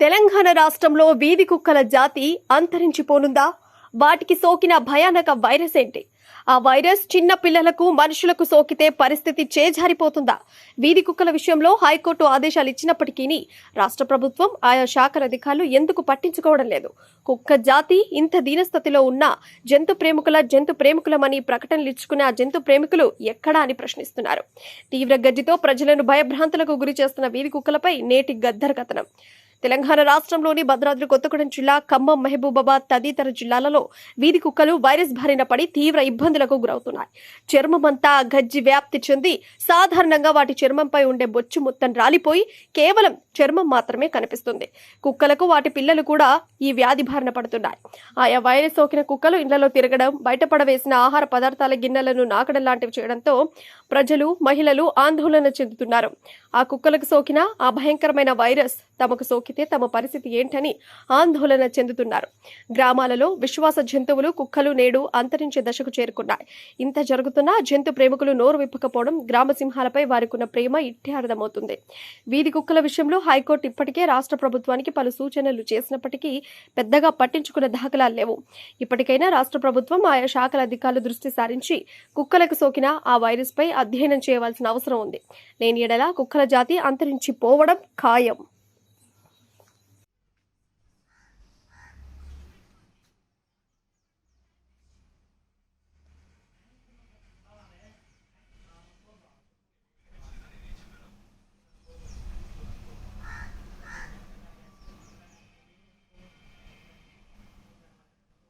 తెలంగాణ రాష్ట్రంలో వీధి కుక్కల జాతి అంతరించిపోనుందా? వాటికి సోకిన భయానక వైరస్ ఏంటి? ఆ వైరస్ చిన్న పిల్లలకు మనుషులకు సోకితే పరిస్థితి చేజారిపోతుందా? వీధి కుక్కల విషయంలో హైకోర్టు ఆదేశాలు ఇచ్చినప్పటికీ రాష్ట్ర ప్రభుత్వం ఆయా శాఖల అధికారులు ఎందుకు పట్టించుకోవడం లేదు? కుక్క జాతి ఇంత దీనస్థితిలో ఉన్న జంతు ప్రేమికుల జంతు ప్రేమికులమని ప్రకటనలు ఇచ్చుకున్న ఆ జంతు ప్రేమికులు ఎక్కడా అని ప్రశ్నిస్తున్నారు. తీవ్ర గడ్డితో ప్రజలను భయభ్రాంతులకు గురి చేస్తున్న వీధి కుక్కలపై నేటి గద్దర కథనం తెలంగాణ రాష్ట్రంలోని భద్రాద్రి కొత్తగూడెం జిల్లా ఖమ్మం మహబూబాబాద్ తదితర జిల్లాలలో వీధి కుక్కలు వైరస్ బారిన పడి తీవ్ర ఇబ్బందులకు గురవుతున్నాయి. చర్మమంతా గజ్జి వ్యాప్తి చెంది సాధారణంగా వాటి చర్మంపై ఉండే బొచ్చు మొత్తం రాలిపోయి కేవలం చర్మం మాత్రమే కనిపిస్తుంది. కుక్కలకు వాటి పిల్లలు కూడా ఈ వ్యాధి బారిన పడుతున్నాయి. ఆయా వైరస్ సోకిన కుక్కలు ఇళ్ళలో తిరగడం బయటపడవేసిన ఆహార పదార్థాల గిన్నెలను నాకడం లాంటివి చేయడంతో ప్రజలు మహిళలు ఆందోళన చెందుతున్నారు. ఆ కుక్కలకు సోకిన ఆ భయంకరమైన వైరస్ తమకు సోకితే తమ పరిస్థితి ఏంటని ఆందోళన చెందుతున్నారు. గ్రామాలలో విశ్వాస జంతువులు కుక్కలు నేడు అంతరించే దశకు చేరుకున్నాయి. ఇంత జరుగుతున్నా జంతు ప్రేమికులు నోరు విప్పకపోవడం గ్రామ సింహాలపై వారికున్న ప్రేమ ఇట్టే అర్థమవుతుంది వీధి కుక్కల విషయంలో హైకోర్టు ఇప్పటికే రాష్ట్ర ప్రభుత్వానికి పలు సూచనలు చేసినప్పటికీ పెద్దగా పట్టించుకున్న దాఖలాలు లేవు. ఇప్పటికైనా రాష్ట్ర ప్రభుత్వం ఆయా శాఖల అధికారులు దృష్టి సారించి కుక్కలకు సోకిన ఆ వైరస్పై అధ్యయనం చేయవలసిన అవసరం ఉంది. లేని ఎడల కుక్కల జాతి అంతరించిపోవడం ఖాయం.